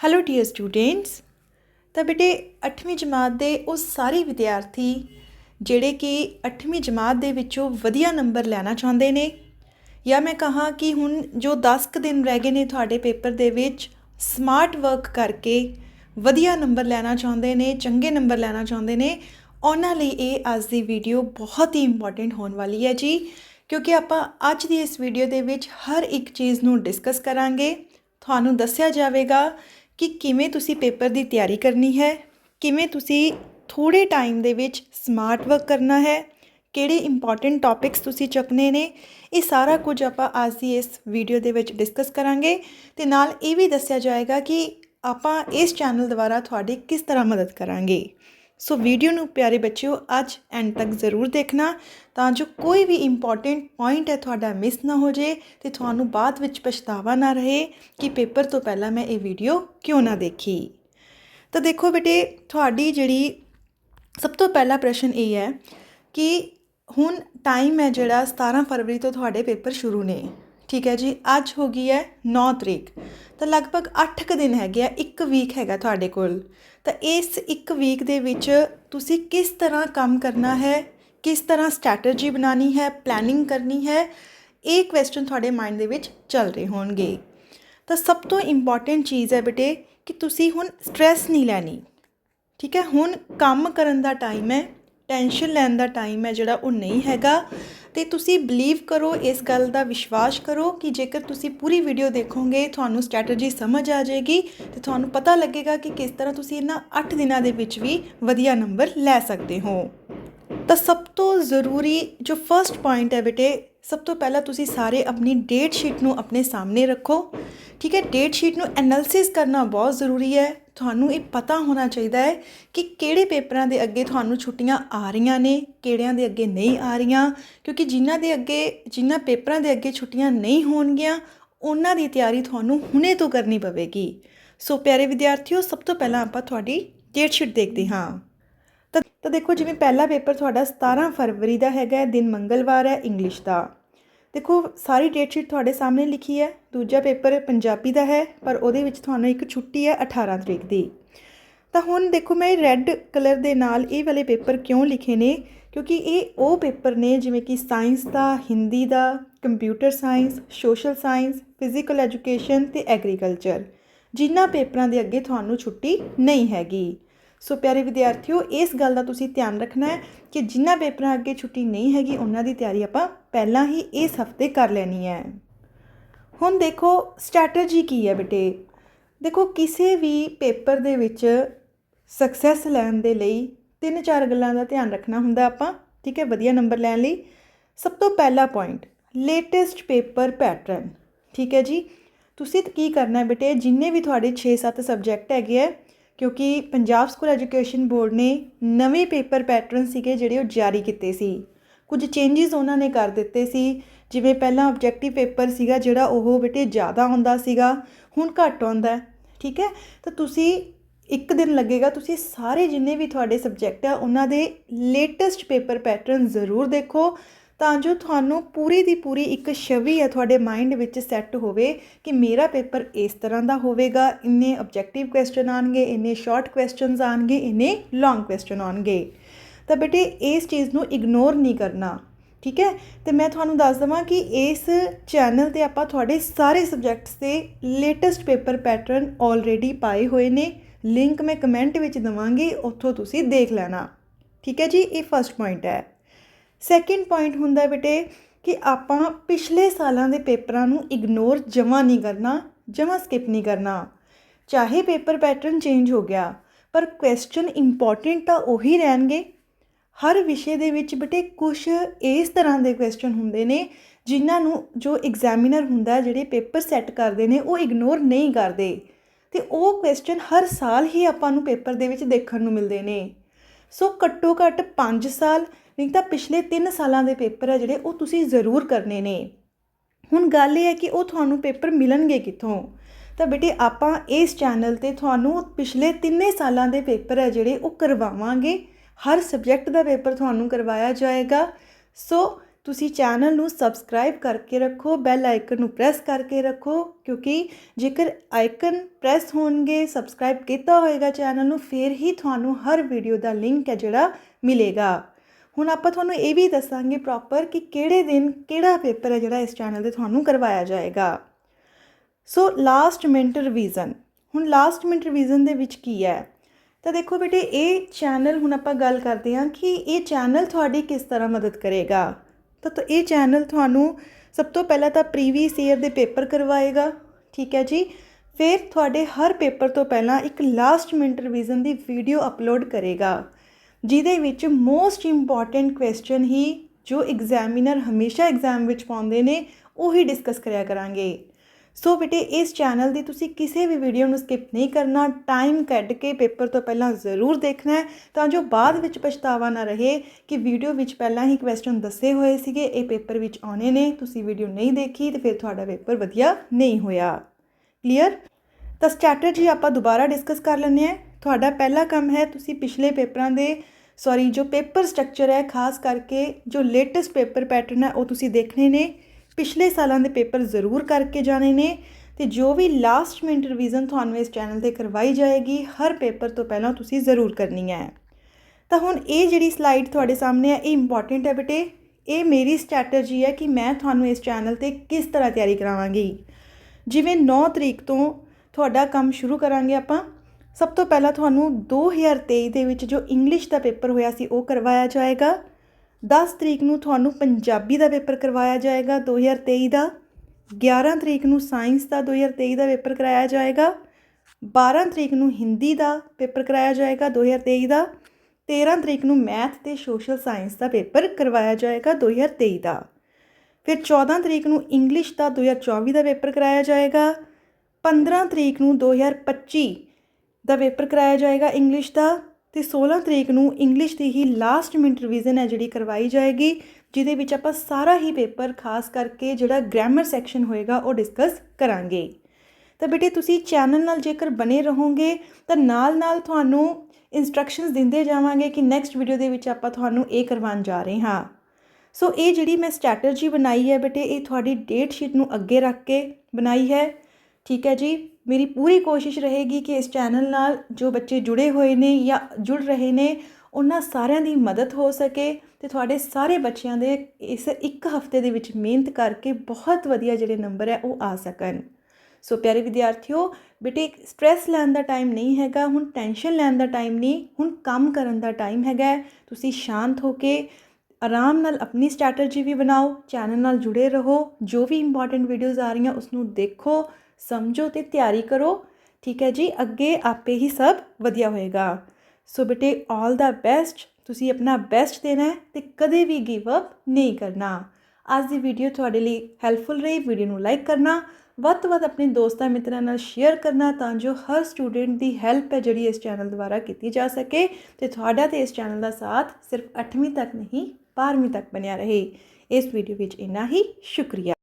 Hello dear students ਤਾਂ ਬੇਟੇ 8ਵੀਂ ਜਮਾਤ ਦੇ ਉਹ ਸਾਰੇ ਵਿਦਿਆਰਥੀ ਜਿਹੜੇ ਕਿ 8ਵੀਂ ਜਮਾਤ ਦੇ ਵਿੱਚੋਂ ਵਧੀਆ ਨੰਬਰ ਲੈਣਾ ਚਾਹੁੰਦੇ ਨੇ, ਜਾਂ ਮੈਂ ਕਹਾਂ ਕਿ ਹੁਣ ਜੋ 10 ਕੁ ਦਿਨ ਰਹਿ ਗਏ ਨੇ ਤੁਹਾਡੇ ਪੇਪਰ ਦੇ ਵਿੱਚ ਸਮਾਰਟ ਵਰਕ ਕਰਕੇ ਵਧੀਆ ਨੰਬਰ ਲੈਣਾ ਚਾਹੁੰਦੇ ਨੇ, ਚੰਗੇ ਨੰਬਰ ਲੈਣਾ ਚਾਹੁੰਦੇ ਨੇ, ਉਹਨਾਂ ਲਈ ਇਹ ਅੱਜ ਦੀ ਵੀਡੀਓ ਬਹੁਤ ਹੀ ਇੰਪੋਰਟੈਂਟ ਹੋਣ ਵਾਲੀ ਹੈ ਜੀ, ਕਿਉਂਕਿ ਆਪਾਂ ਅੱਜ ਦੀ ਇਸ ਵੀਡੀਓ ਦੇ ਵਿੱਚ ਹਰ ਇੱਕ ਚੀਜ਼ ਨੂੰ ਡਿਸਕਸ ਕਰਾਂਗੇ। ਤੁਹਾਨੂੰ ਦੱਸਿਆ ਜਾਵੇਗਾ ਕਿ ਕਿਵੇਂ ਤੁਸੀਂ ਪੇਪਰ ਦੀ ਤਿਆਰੀ ਕਰਨੀ ਹੈ? ਕਿਵੇਂ ਤੁਸੀਂ ਥੋੜੇ ਟਾਈਮ ਦੇ ਵਿੱਚ ਸਮਾਰਟ ਵਰਕ ਕਰਨਾ ਹੈ? ਕਿਹੜੇ ਇੰਪੋਰਟੈਂਟ ਟੌਪਿਕਸ ਤੁਸੀਂ ਚੱਕਨੇ ਨੇ? ਇਹ ਸਾਰਾ ਕੁਝ ਆਪਾਂ ਅੱਜ ਦੀ ਇਸ ਵੀਡੀਓ ਦੇ ਵਿੱਚ ਡਿਸਕਸ ਕਰਾਂਗੇ ਤੇ ਨਾਲ ਇਹ ਵੀ ਦੱਸਿਆ ਜਾਏਗਾ ਕਿ ਆਪਾਂ ਇਸ ਚੈਨਲ ਦੁਆਰਾ ਤੁਹਾਡੀ ਕਿਸ ਤਰ੍ਹਾਂ ਮਦਦ ਕਰਾਂਗੇ। ਸੋ ਵੀਡੀਓ ਨੂੰ ਪਿਆਰੇ ਬੱਚਿਓ, ਅੱਜ ਐਂਡ ਤੱਕ ਜ਼ਰੂਰ ਦੇਖਣਾ। ਤਾਂ ਜੋ ਕੋਈ ਵੀ ਇੰਪੋਰਟੈਂਟ ਪੁਆਇੰਟ ਹੈ ਤੁਹਾਡਾ ਮਿਸ ਨਾ ਹੋ ਜੇ ਤੇ ਤੁਹਾਨੂੰ ਬਾਅਦ ਵਿੱਚ ਪਛਤਾਵਾ ਨਾ ਰਹੇ ਕਿ ਪੇਪਰ ਤੋਂ ਪਹਿਲਾਂ ਮੈਂ ਇਹ ਵੀਡੀਓ ਕਿਉਂ ਨਾ ਦੇਖੀ। ਤਾਂ ਦੇਖੋ ਬੇਟੇ, ਤੁਹਾਡੀ ਜਿਹੜੀ ਸਭ ਤੋਂ ਪਹਿਲਾ ਪ੍ਰਸ਼ਨ ਇਹ ਹੈ ਕਿ ਹੁਣ ਟਾਈਮ ਹੈ ਜਿਹੜਾ 17 ਫਰਵਰੀ ਤੋਂ ਤੁਹਾਡੇ ਪੇਪਰ ਸ਼ੁਰੂ ਨੇ। ਠੀਕ ਹੈ ਜੀ, ਅੱਜ ਹੋ ਗਈ ਹੈ 9 ਤਰੀਕ। ਤਾਂ ਲਗਭਗ 8 ਕੁ ਦਿਨ ਹੈਗੇ ਆ, ਇੱਕ ਵੀਕ ਹੈਗਾ ਤੁਹਾਡੇ ਕੋਲ। ਤਾਂ ਇਸ ਇੱਕ ਵੀਕ ਦੇ ਵਿੱਚ ਤੁਸੀਂ ਕਿਸ ਤਰ੍ਹਾਂ ਕੰਮ ਕਰਨਾ ਹੈ, ਕਿਸ ਤਰ੍ਹਾਂ ਸਟ੍ਰੈਟਜੀ ਬਣਾਉਣੀ ਹੈ ਪਲੈਨਿੰਗ ਕਰਨੀ ਹੈ, ਇਹ ਕੁਐਸਚਨ ਤੁਹਾਡੇ ਮਾਈਂਡ ਦੇ ਵਿੱਚ ਚੱਲ ਰਹੇ ਹੋਣਗੇ। ਤਾਂ ਸਭ ਤੋਂ ਇੰਪੋਰਟੈਂਟ ਚੀਜ਼ ਹੈ ਬੇਟੇ ਕਿ ਤੁਸੀਂ ਹੁਣ ਸਟ्रेस ਨਹੀਂ ਲੈਣੀ, ਠੀਕ ਹੈ? ਹੁਣ ਕੰਮ ਕਰਨ ਦਾ ਟਾਈਮ ਹੈ ਟੈਨਸ਼ਨ ਲੈਣ ਦਾ ਟਾਈਮ ਹੈ ਜਿਹੜਾ ਉਹ ਨਹੀਂ ਹੈਗਾ। ਤੇ ਤੁਸੀਂ ਬਲੀਵ ਕਰੋ, ਇਸ ਗੱਲ ਦਾ ਵਿਸ਼ਵਾਸ ਕਰੋ ਕਿ ਜੇਕਰ ਤੁਸੀਂ ਪੂਰੀ ਵੀਡੀਓ ਦੇਖੋਗੇ, ਤੁਹਾਨੂੰ ਸਟ੍ਰੈਟਜੀ ਸਮਝ ਆ ਜਾਏਗੀ ਤੇ ਤੁਹਾਨੂੰ ਪਤਾ ਲੱਗੇਗਾ ਕਿ ਕਿਸ ਤਰ੍ਹਾਂ ਤੁਸੀਂ ਇਹਨਾਂ 8 ਦਿਨਾਂ ਦੇ ਵਿੱਚ ਵੀ ਵਧੀਆ ਨੰਬਰ ਲੈ ਸਕਦੇ ਹੋ। ਤਾਂ ਸਭ ਤੋਂ ਜ਼ਰੂਰੀ ਜੋ ਫਰਸਟ ਪੁਆਇੰਟ ਹੈ ਬੇਟੇ, ਸਭ ਤੋਂ ਪਹਿਲਾਂ ਤੁਸੀਂ ਸਾਰੇ ਆਪਣੀ ਡੇਟ ਸ਼ੀਟ ਨੂੰ ਆਪਣੇ ਸਾਹਮਣੇ ਰੱਖੋ। ਠੀਕ ਹੈ ਡੇਟ ਸ਼ੀਟ ਨੂੰ ਐਨਾਲਿਸਿਸ ਕਰਨਾ ਬਹੁਤ ਜ਼ਰੂਰੀ ਹੈ। ਤੁਹਾਨੂੰ ਇਹ ਪਤਾ ਹੋਣਾ ਚਾਹੀਦਾ ਹੈ ਕਿ ਕਿਹੜੇ ਪੇਪਰਾਂ ਦੇ ਅੱਗੇ ਤੁਹਾਨੂੰ ਛੁੱਟੀਆਂ ਆ ਰਹੀਆਂ ਨੇ, ਕਿਹੜਿਆਂ ਦੇ ਅੱਗੇ ਨਹੀਂ ਆ ਰਹੀਆਂ, ਕਿਉਂਕਿ ਜਿਨ੍ਹਾਂ ਦੇ ਅੱਗੇ, ਜਿਨ੍ਹਾਂ ਪੇਪਰਾਂ ਦੇ ਅੱਗੇ ਛੁੱਟੀਆਂ ਨਹੀਂ ਹੋਣਗੀਆਂ, ਉਹਨਾਂ ਦੀ ਤਿਆਰੀ ਤੁਹਾਨੂੰ ਹੁਣੇ ਤੋਂ ਕਰਨੀ ਪਵੇਗੀ। ਸੋ ਪਿਆਰੇ ਵਿਦਿਆਰਥੀਓ, ਸਭ ਤੋਂ ਪਹਿਲਾਂ ਆਪਾਂ ਤੁਹਾਡੀ ਡੇਟ ਸ਼ੀਟ ਦੇਖਦੇ ਹਾਂ। ਤਾਂ ਦੇਖੋ, ਜਿਵੇਂ ਪਹਿਲਾ ਪੇਪਰ ਤੁਹਾਡਾ 17 ਫਰਵਰੀ ਦਾ ਹੈਗਾ ਦਿਨ ਮੰਗਲਵਾਰ ਹੈ ਇੰਗਲਿਸ਼ ਦਾ। ਦੇਖੋ, ਸਾਰੀ ਡੇਟ ਸ਼ੀਟ ਤੁਹਾਡੇ ਸਾਹਮਣੇ ਲਿਖੀ ਹੈ। ਦੂਜਾ ਪੇਪਰ ਪੰਜਾਬੀ ਦਾ ਹੈ, ਪਰ ਉਹਦੇ ਵਿੱਚ ਤੁਹਾਨੂੰ ਇੱਕ ਛੁੱਟੀ ਹੈ 18 ਤਰੀਕ ਦੀ। ਤਾਂ ਹੁਣ ਦੇਖੋ, ਮੈਂ ਰੈੱਡ ਕਲਰ ਦੇ ਨਾਲ ਇਹ ਵਾਲੇ ਪੇਪਰ ਕਿਉਂ ਲਿਖੇ ਨੇ? ਕਿਉਂਕਿ ਇਹ ਉਹ ਪੇਪਰ ਨੇ, ਜਿਵੇਂ ਕਿ ਸਾਇੰਸ ਦਾ, ਹਿੰਦੀ ਦਾ computer science social science physical education ਤੇ ਐਗਰੀਕਲਚਰ ਜਿਨ੍ਹਾਂ ਪੇਪਰਾਂ ਦੇ ਅੱਗੇ ਤੁਹਾਨੂੰ ਛੁੱਟੀ ਨਹੀਂ ਹੈਗੀ। ਸੋ ਪਿਆਰੇ ਵਿਦਿਆਰਥੀਓ, ਇਸ ਗੱਲ ਦਾ ਤੁਸੀਂ ਧਿਆਨ ਰੱਖਣਾ ਹੈ ਕਿ ਜਿਨ੍ਹਾਂ ਪੇਪਰਾਂ ਅੱਗੇ ਛੁੱਟੀ ਨਹੀਂ ਹੈਗੀ, ਉਹਨਾਂ ਦੀ ਤਿਆਰੀ ਆਪਾਂ ਪਹਿਲਾਂ ਹੀ ਇਸ ਹਫ਼ਤੇ ਕਰ ਲੈਣੀ ਹੈ। ਹੁਣ ਦੇਖੋ, ਸਟ੍ਰੈਟਜੀ ਕੀ ਹੈ ਬੇਟੇ? ਦੇਖੋ, ਕਿਸੇ ਵੀ ਪੇਪਰ ਦੇ ਵਿੱਚ ਸਕਸੈਸ ਲੈਣ ਦੇ ਲਈ ਤਿੰਨ ਚਾਰ ਗੱਲਾਂ ਦਾ ਧਿਆਨ ਰੱਖਣਾ ਹੁੰਦਾ ਆਪਾਂ, ਠੀਕ ਹੈ? ਵਧੀਆ ਨੰਬਰ ਲੈਣ ਲਈ। ਸਭ ਤੋਂ ਪਹਿਲਾ ਪੁਆਇੰਟ ਲੇਟੈਸਟ ਪੇਪਰ ਪੈਟਰਨ ਠੀਕ ਹੈ ਜੀ? ਤੁਸੀਂ ਕੀ ਕਰਨਾ ਹੈ ਬੇਟੇ? ਜਿੰਨੇ ਵੀ ਤੁਹਾਡੇ 6-7 ਸਬਜੈਕਟ ਹੈਗੇ ਹੈ ਕਿਉਂਕਿ ਪੰਜਾਬ ਸਕੂਲ ਐਜੂਕੇਸ਼ਨ ਬੋਰਡ ਨੇ ਨਵੇਂ ਪੇਪਰ ਪੈਟਰਨ ਸੀਗੇ ਜਿਹੜੇ ਉਹ ਜਾਰੀ ਕੀਤੇ ਸੀ। ਕੁਝ ਚੇਂਜਸ ਉਹਨਾਂ ਨੇ ਕਰ ਦਿੱਤੇ ਸੀ। ਜਿਵੇਂ ਪਹਿਲਾਂ ਆਬਜੈਕਟਿਵ ਪੇਪਰ ਸੀਗਾ ਜਿਹੜਾ ਉਹ ਬੇਟੇ ਜ਼ਿਆਦਾ ਆਉਂਦਾ ਸੀਗਾ, ਹੁਣ ਘੱਟ ਆਉਂਦਾ ਠੀਕ ਹੈ? ਤਾਂ ਤੁਸੀਂ ਇੱਕ ਦਿਨ ਲੱਗੇਗਾ, ਤੁਸੀਂ ਸਾਰੇ ਜਿੰਨੇ ਵੀ ਤੁਹਾਡੇ ਸਬਜੈਕਟ ਆ, ਉਹਨਾਂ ਦੇ ਲੇਟੈਸਟ ਪੇਪਰ ਪੈਟਰਨ ਜ਼ਰੂਰ ਦੇਖੋ। ਤਾਂ ਜੋ ਤੁਹਾਨੂੰ ਪੂਰੀ ਦੀ ਪੂਰੀ ਇੱਕ ਛਵੀ ਹੈ ਤੁਹਾਡੇ ਮਾਈਂਡ ਵਿੱਚ ਸੈੱਟ ਹੋਵੇ ਕਿ ਮੇਰਾ ਪੇਪਰ ਇਸ ਤਰ੍ਹਾਂ ਦਾ ਹੋਵੇਗਾ, ਇੰਨੇ ਆਬਜੈਕਟਿਵ ਕੁਐਸਚਨ ਆਣਗੇ ਇੰਨੇ ਸ਼ਾਰਟ ਕੁਐਸਚਨਸ ਆਣਗੇ ਇੰਨੇ ਲੌਂਗ ਕੁਐਸਚਨ ਆਣਗੇ ਤਾਂ ਬੇਟੇ, ਇਸ ਚੀਜ਼ ਨੂੰ ਇਗਨੋਰ ਨਹੀਂ ਕਰਨਾ, ਠੀਕ ਹੈ? ਤੇ ਮੈਂ ਤੁਹਾਨੂੰ ਦੱਸ ਦਵਾਂ ਕਿ ਇਸ ਚੈਨਲ ਤੇ ਆਪਾਂ ਤੁਹਾਡੇ ਸਾਰੇ ਸਬਜੈਕਟਸ ਦੇ ਲੇਟੈਸਟ ਪੇਪਰ ਪੈਟਰਨ ਆਲਰੇਡੀ ਪਾਏ ਹੋਏ ਨੇ। ਲਿੰਕ ਮੈਂ ਕਮੈਂਟ ਵਿੱਚ ਦਵਾਂਗੀ, ਉੱਥੋਂ ਤੁਸੀਂ ਦੇਖ ਲੈਣਾ। ਠੀਕ ਹੈ ਜੀ? ਇਹ ਫਰਸਟ ਪੁਆਇੰਟ ਹੈ। ਸੈਕਿੰਡ ਪੁਆਇੰਟ ਹੁੰਦਾ ਬੇਟੇ ਕਿ ਆਪਾਂ ਪਿਛਲੇ ਸਾਲਾਂ ਦੇ ਪੇਪਰਾਂ ਨੂੰ ਇਗਨੋਰ ਜਮਾ ਨਹੀਂ ਕਰਨਾ, ਜਮਾ ਸਕਿਪ ਨਹੀਂ ਕਰਨਾ। ਚਾਹੇ ਪੇਪਰ ਪੈਟਰਨ ਚੇਂਜ ਹੋ ਗਿਆ, ਪਰ ਕੁਐਸਚਨ ਇੰਪੋਰਟੈਂਟ ਤਾਂ ਉਹੀ ਰਹਿਣਗੇ। ਹਰ ਵਿਸ਼ੇ ਦੇ ਵਿੱਚ ਬੇਟੇ ਕੁਝ ਇਸ ਤਰ੍ਹਾਂ ਦੇ ਕੁਐਸਚਨ ਹੁੰਦੇ ਨੇ, ਜਿਨ੍ਹਾਂ ਨੂੰ ਜੋ ਐਗਜ਼ਾਮੀਨਰ ਹੁੰਦਾ ਜਿਹੜੇ ਪੇਪਰ ਸੈੱਟ ਕਰਦੇ ਨੇ, ਉਹ ਇਗਨੋਰ ਨਹੀਂ ਕਰਦੇ। ਤੇ ਉਹ ਕੁਐਸਚਨ ਹਰ ਸਾਲ ਹੀ ਆਪਾਂ ਨੂੰ ਪੇਪਰ ਦੇ ਵਿੱਚ ਦੇਖਣ ਨੂੰ ਮਿਲਦੇ ਨੇ। ਸੋ ਘੱਟੋ ਘੱਟ 5 ਸਾਲ ਨਹੀਂ ਤਾਂ ਪਿਛਲੇ 3 ਸਾਲਾਂ ਦੇ ਪੇਪਰ ਆ ਜਿਹੜੇ ਉਹ ਤੁਸੀਂ ਜ਼ਰੂਰ ਕਰਨੇ ਨੇ। ਹੁਣ ਗੱਲ ਇਹ ਹੈ ਕਿ ਉਹ ਤੁਹਾਨੂੰ ਪੇਪਰ ਮਿਲਣਗੇ ਕਿੱਥੋਂ? ਤਾਂ ਬੇਟੇ ਆਪਾਂ ਇਸ ਚੈਨਲ ਤੇ ਤੁਹਾਨੂੰ ਪਿਛਲੇ 3 ਸਾਲਾਂ ਦੇ ਪੇਪਰ ਹੈ ਜਿਹੜੇ ਉਹ ਕਰਵਾਵਾਂਗੇ। ਹਰ ਸਬਜੈਕਟ ਦਾ ਪੇਪਰ ਤੁਹਾਨੂੰ ਕਰਵਾਇਆ ਜਾਏਗਾ। ਸੋ ਤੁਸੀਂ ਚੈਨਲ ਨੂੰ ਸਬਸਕ੍ਰਾਈਬ ਕਰਕੇ ਰੱਖੋ, ਬੈਲ ਆਈਕਨ ਨੂੰ ਪ੍ਰੈਸ ਕਰਕੇ ਰੱਖੋ, ਕਿਉਂਕਿ ਜੇਕਰ ਆਈਕਨ ਪ੍ਰੈਸ ਹੋਣਗੇ, ਸਬਸਕ੍ਰਾਈਬ ਕੀਤਾ ਹੋਏਗਾ ਚੈਨਲ ਨੂੰ, ਫਿਰ ਹੀ ਤੁਹਾਨੂੰ ਹਰ ਵੀਡੀਓ ਦਾ ਲਿੰਕ ਹੈ ਜਿਹੜਾ ਮਿਲੇਗਾ। ਹੁਣ ਆਪਾਂ ਤੁਹਾਨੂੰ ਇਹ ਵੀ ਦੱਸਾਂਗੇ ਪ੍ਰੋਪਰ ਕਿ ਕਿਹੜੇ ਦਿਨ ਕਿਹੜਾ ਪੇਪਰ ਹੈ ਜਿਹੜਾ ਇਸ ਚੈਨਲ ਤੇ ਤੁਹਾਨੂੰ ਕਰਵਾਇਆ ਜਾਏਗਾ। ਸੋ ਲਾਸਟ ਮਿੰਟ ਰਿਵੀਜ਼ਨ ਹੁਣ ਲਾਸਟ ਮਿੰਟ ਰਿਵੀਜ਼ਨ ਦੇ ਵਿੱਚ ਕੀ ਹੈ? ਤਾਂ ਦੇਖੋ ਬੇਟੇ, ਇਹ ਚੈਨਲ ਹੁਣ ਆਪਾਂ ਗੱਲ ਕਰਦੇ ਹਾਂ ਕਿ ਇਹ ਚੈਨਲ ਤੁਹਾਡੀ ਕਿਸ ਤਰ੍ਹਾਂ ਮਦਦ ਕਰੇਗਾ। ਤਾਂ ਇਹ ਚੈਨਲ ਤੁਹਾਨੂੰ ਸਭ ਤੋਂ ਪਹਿਲਾਂ ਤਾਂ ਪ੍ਰੀਵੀਅਸ ਈਅਰ ਦੇ ਪੇਪਰ ਕਰਵਾਏਗਾ, ਠੀਕ ਹੈ ਜੀ? ਫਿਰ ਤੁਹਾਡੇ ਹਰ ਪੇਪਰ ਤੋਂ ਪਹਿਲਾਂ ਇੱਕ ਲਾਸਟ ਮਿੰਟ ਰਿਵੀਜ਼ਨ ਦੀ ਵੀਡੀਓ ਅਪਲੋਡ ਕਰੇਗਾ। ਜਿਹਦੇ ਵਿੱਚ ਮੋਸਟ ਇੰਪੋਰਟੈਂਟ ਕੁਐਸਚਨ ਹੀ ਜੋ ਐਗਜ਼ਾਮੀਨਰ ਹਮੇਸ਼ਾ ਐਗਜ਼ਾਮ ਵਿੱਚ ਪਾਉਂਦੇ ਨੇ, ਉਹੀ ਡਿਸਕਸ ਕਰਿਆ ਕਰਾਂਗੇ। ਸੋ ਬੇਟੇ, ਇਸ ਚੈਨਲ ਦੀ ਤੁਸੀਂ ਕਿਸੇ ਵੀ ਵੀਡੀਓ ਨੂੰ ਸਕਿਪ ਨਹੀਂ ਕਰਨਾ ਟਾਈਮ ਕੱਢ ਕੇ ਪੇਪਰ ਤੋਂ ਪਹਿਲਾਂ ਜ਼ਰੂਰ ਦੇਖਣਾ ਹੈ, ਤਾਂ ਜੋ ਬਾਅਦ ਵਿੱਚ ਪਛਤਾਵਾ ਨਾ ਰਹੇ ਕਿ ਵੀਡੀਓ ਵਿੱਚ ਪਹਿਲਾਂ ਹੀ ਕੁਐਸਚਨ ਦੱਸੇ ਹੋਏ ਸੀਗੇ, ਇਹ ਪੇਪਰ ਵਿੱਚ ਆਉਣੇ ਨੇ, ਤੁਸੀਂ ਵੀਡੀਓ ਨਹੀਂ ਦੇਖੀ ਤੇ ਫਿਰ ਤੁਹਾਡਾ ਪੇਪਰ ਵਧੀਆ ਨਹੀਂ ਹੋਇਆ। ਕਲੀਅਰ ਤਾਂ ਸਟ੍ਰੈਟਜੀ ਆਪਾਂ ਦੁਬਾਰਾ ਡਿਸਕਸ ਕਰ ਲੈਂਦੇ ਹਾਂ। ਤੁਹਾਡਾ ਪਹਿਲਾ ਕੰਮ ਹੈ ਤੁਸੀਂ ਪਿਛਲੇ ਪੇਪਰਾਂ ਦੇ ਸੌਰੀ ਜੋ ਪੇਪਰ ਸਟਰਕਚਰ ਹੈ, ਖਾਸ ਕਰਕੇ ਜੋ ਲੇਟੈਸਟ ਪੇਪਰ ਪੈਟਰਨ ਹੈ, ਉਹ ਤੁਸੀਂ ਦੇਖਣੇ ਨੇ। ਪਿਛਲੇ ਸਾਲਾਂ ਦੇ ਪੇਪਰ ਜ਼ਰੂਰ ਕਰਕੇ ਜਾਣੇ ਨੇ ਤੇ ਜੋ ਵੀ ਲਾਸਟ ਮਿੰਟ ਰਿਵੀਜ਼ਨ ਤੁਹਾਨੂੰ ਇਸ ਚੈਨਲ ਤੇ ਕਰਵਾਈ ਜਾਏਗੀ, ਹਰ ਪੇਪਰ ਤੋਂ ਪਹਿਲਾਂ ਤੁਸੀਂ ਜ਼ਰੂਰ ਕਰਨੀ ਹੈ। ਤਾਂ ਹੁਣ ਇਹ ਜਿਹੜੀ ਸਲਾਈਡ ਤੁਹਾਡੇ ਸਾਹਮਣੇ ਹੈ, ਇਹ ਇੰਪੋਰਟੈਂਟ ਹੈ ਬੇਟੇ। ਇਹ ਮੇਰੀ ਸਟ੍ਰੈਟਜੀ ਹੈ ਕਿ ਮੈਂ ਤੁਹਾਨੂੰ ਇਸ ਚੈਨਲ ਤੇ ਕਿਸ ਤਰ੍ਹਾਂ ਤਿਆਰੀ ਕਰਾਵਾਂਗੀ। ਜਿਵੇਂ 9 ਤਰੀਕ ਤੋਂ ਤੁਹਾਡਾ ਕੰਮ ਸ਼ੁਰੂ ਕਰਾਂਗੇ ਆਪਾਂ ਸਭ ਤੋਂ ਪਹਿਲਾਂ ਤੁਹਾਨੂੰ 2023 ਦੇ ਵਿੱਚ ਜੋ ਇੰਗਲਿਸ਼ ਦਾ ਪੇਪਰ ਹੋਇਆ ਸੀ, ਉਹ ਕਰਵਾਇਆ ਜਾਏਗਾ। 10 ਤਰੀਕ ਨੂੰ ਤੁਹਾਨੂੰ ਪੰਜਾਬੀ ਦਾ ਪੇਪਰ ਕਰਵਾਇਆ ਜਾਏਗਾ 2023 ਦਾ। 11 ਤਰੀਕ ਨੂੰ ਸਾਇੰਸ ਦਾ 2023 ਦਾ ਪੇਪਰ ਕਰਾਇਆ ਜਾਏਗਾ। 12 ਤਰੀਕ ਨੂੰ ਹਿੰਦੀ ਦਾ ਪੇਪਰ ਕਰਾਇਆ ਜਾਏਗਾ 2023 ਦਾ। 13 ਤਰੀਕ ਨੂੰ ਮੈਥ ਤੇ ਸੋਸ਼ਲ ਸਾਇੰਸ ਦਾ ਪੇਪਰ ਕਰਵਾਇਆ ਜਾਏਗਾ 2023 ਦਾ। ਫਿਰ 14 ਤਰੀਕ ਨੂੰ ਇੰਗਲਿਸ਼ ਦਾ 2024 ਦਾ ਪੇਪਰ ਕਰਾਇਆ ਜਾਏਗਾ। 15 ਤਰੀਕ ਨੂੰ 2025 ਦਾ ਪੇਪਰ ਕਰਾਇਆ ਜਾਏਗਾ ਇੰਗਲਿਸ਼ ਦਾ ਤੇ 16 ਤਰੀਕ ਨੂੰ ਇੰਗਲਿਸ਼ ਦੀ ਹੀ ਲਾਸਟ ਮਿੰਟ ਰਿਵੀਜ਼ਨ ਹੈ ਜਿਹੜੀ ਕਰਵਾਈ ਜਾਏਗੀ, ਜਿਹਦੇ ਵਿੱਚ ਆਪਾਂ ਸਾਰਾ ਹੀ ਪੇਪਰ ਖਾਸ ਕਰਕੇ ਜਿਹੜਾ ਗ੍ਰਾਮਰ ਸੈਕਸ਼ਨ ਹੋਏਗਾ ਉਹ ਡਿਸਕਸ ਕਰਾਂਗੇ। ਤਾਂ ਬੇਟੇ ਤੁਸੀਂ ਚੈਨਲ ਨਾਲ ਜੇਕਰ ਬਨੇ ਰਹੋਗੇ, ਤਾਂ ਨਾਲ-ਨਾਲ ਤੁਹਾਨੂੰ ਇਨਸਟਰਕਸ਼ਨਸ ਦਿੰਦੇ ਜਾਵਾਂਗੇ ਕਿ ਨੈਕਸਟ ਵੀਡੀਓ ਦੇ ਵਿੱਚ ਆਪਾਂ ਤੁਹਾਨੂੰ ਇਹ ਕਰਵਾਉਣ ਜਾ ਰਹੇ ਹਾਂ। ਸੋ ਇਹ ਜਿਹੜੀ ਮੈਂ ਸਟ੍ਰੈਟਜੀ ਬਣਾਈ ਹੈ ਬੇਟੇ, ਇਹ ਤੁਹਾਡੀ ਡੇਟ ਸ਼ੀਟ ਨੂੰ ਅੱਗੇ ਰੱਖ ਕੇ ਬਣਾਈ ਹੈ। ਠੀਕ ਹੈ ਜੀ? ਮੇਰੀ ਪੂਰੀ ਕੋਸ਼ਿਸ਼ ਰਹੇਗੀ ਕਿ ਇਸ ਚੈਨਲ ਨਾਲ ਜੋ ਬੱਚੇ ਜੁੜੇ ਹੋਏ ਨੇ ਜਾਂ ਜੁੜ ਰਹੇ ਨੇ, ਉਹਨਾਂ ਸਾਰਿਆਂ ਦੀ ਮਦਦ ਹੋ ਸਕੇ ਤੇ ਤੁਹਾਡੇ ਸਾਰੇ ਬੱਚਿਆਂ ਦੇ ਇਸ ਇੱਕ ਹਫ਼ਤੇ ਦੇ ਵਿੱਚ ਮਿਹਨਤ ਕਰਕੇ ਬਹੁਤ ਵਧੀਆ ਜਿਹੜੇ ਨੰਬਰ ਹੈ ਉਹ ਆ ਸਕਣ। ਸੋ ਪਿਆਰੇ ਵਿਦਿਆਰਥੀਓ, ਬੇਟੇ ਸਟ੍ਰੈਸ ਲੈਣ ਦਾ ਟਾਈਮ ਨਹੀਂ ਹੈਗਾ, ਹੁਣ ਟੈਨਸ਼ਨ ਲੈਣ ਦਾ ਟਾਈਮ ਨਹੀਂ, ਹੁਣ ਕੰਮ ਕਰਨ ਦਾ ਟਾਈਮ ਹੈਗਾ ਤੁਸੀਂ ਸ਼ਾਂਤ ਹੋ ਕੇ ਆਰਾਮ ਨਾਲ ਆਪਣੀ ਸਟ੍ਰੈਟਜੀ ਵੀ ਬਣਾਓ ਚੈਨਲ ਨਾਲ ਜੁੜੇ ਰਹੋ, ਜੋ ਵੀ ਇੰਪੋਰਟੈਂਟ ਵੀਡੀਓਜ਼ ਆ ਰਹੀਆਂ ਉਸ ਨੂੰ ਦੇਖੋ। ਸਮਝੋ ਤੇ ਤਿਆਰੀ ਕਰੋ। ਠੀਕ ਹੈ ਜੀ? ਅੱਗੇ ਆਪੇ ਹੀ ਸਭ ਵਧੀਆ ਹੋਏਗਾ। ਸੋ ਬੇਟੇ ਆਲ ਦਾ ਬੈਸਟ ਤੁਸੀਂ ਆਪਣਾ ਬੈਸਟ ਦੇਣਾ ਹੈ ਤੇ ਕਦੇ ਵੀ ਗਿਵ ਅਪ ਨਹੀਂ ਕਰਨਾ। ਅੱਜ ਦੀ ਵੀਡੀਓ ਤੁਹਾਡੇ ਲਈ ਹੈਲਪਫੁਲ ਰਹੀ। ਵੀਡੀਓ ਨੂੰ ਲਾਈਕ ਕਰਨਾ। ਵੱਧ ਤੋਂ ਵੱਧ ਆਪਣੇ ਦੋਸਤਾਂ ਮਿੱਤਰਾਂ ਨਾਲ ਸ਼ੇਅਰ ਕਰਨਾ ਤਾਂ ਜੋ ਹਰ ਸਟੂਡੈਂਟ ਦੀ ਹੈਲਪ ਹੈ ਜਿਹੜੀ ਇਸ ਚੈਨਲ ਦੁਆਰਾ ਕੀਤੀ ਜਾ ਸਕੇ ਤੇ ਤੁਹਾਡਾ ਤੇ ਇਸ ਚੈਨਲ ਦਾ ਸਾਥ ਸਿਰਫ 8ਵੀਂ ਤੱਕ ਨਹੀਂ 12ਵੀਂ ਤੱਕ ਬਣਿਆ ਰਹੇ। ਇਸ ਵੀਡੀਓ ਵਿੱਚ ਇੰਨਾ ਹੀ। ਸ਼ੁਕਰੀਆ।